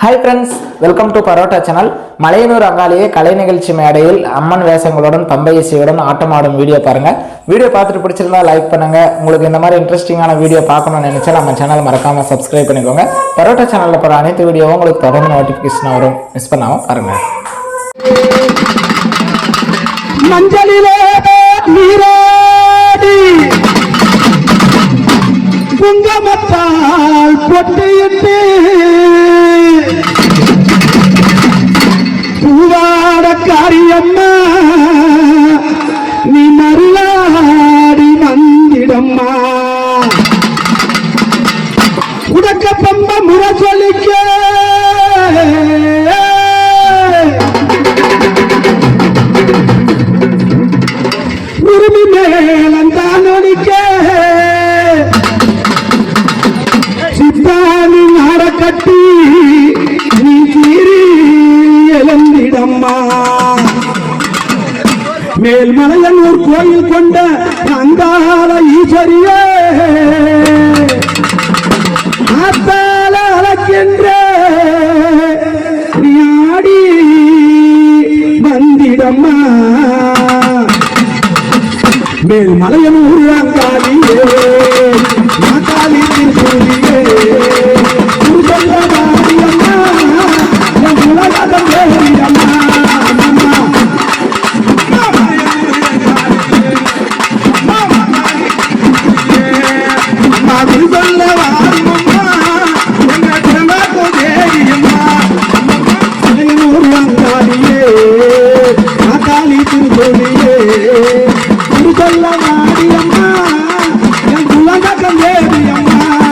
Hi friends welcome to parotta channel Malayanur அங்காளியே கலை நிகழ்ச்சி மேடையில் அம்மன் வேஷங்களுடன் பம்பை இசையுடன் ஆட்டமாடும் வீடியோ பாருங்கள் வீடியோ பார்த்துட்டு பிடிச்சிருந்தா லைக் பண்ணுங்க. உங்களுக்கு இந்த மாதிரி இன்ட்ரெஸ்டிங்கான வீடியோ பார்க்கணும்னு நினச்சா நம்ம சேனல் மறக்காமல் சப்ஸ்கிரைப் பண்ணிக்கோங்க. பரோட்டா சேனலில் போகிற அனைத்து வீடியோவும் உங்களுக்கு தொடர்ந்து நோட்டிஃபிகேஷன் வரும். மிஸ் பண்ணாமல் பாருங்கள் மஞ்சளிலே நீராடி பொட்டியிட்டு பூவாடக்காரி அம்மா நீ மருளாடி வந்திடம்மா உடக்க பம்ப முறை சொல்லிக்க கோயில் கொண்ட அங்கார ஈஸ்வரியே. ஆத்தால அழைக்கின்ற நீ ஆடி வந்திடம்மா. மேல் மலையனூர் அங்காரியே திருச்செல்ல மாரியம்மா. என் உலகம் தேவியம்மா அம்மா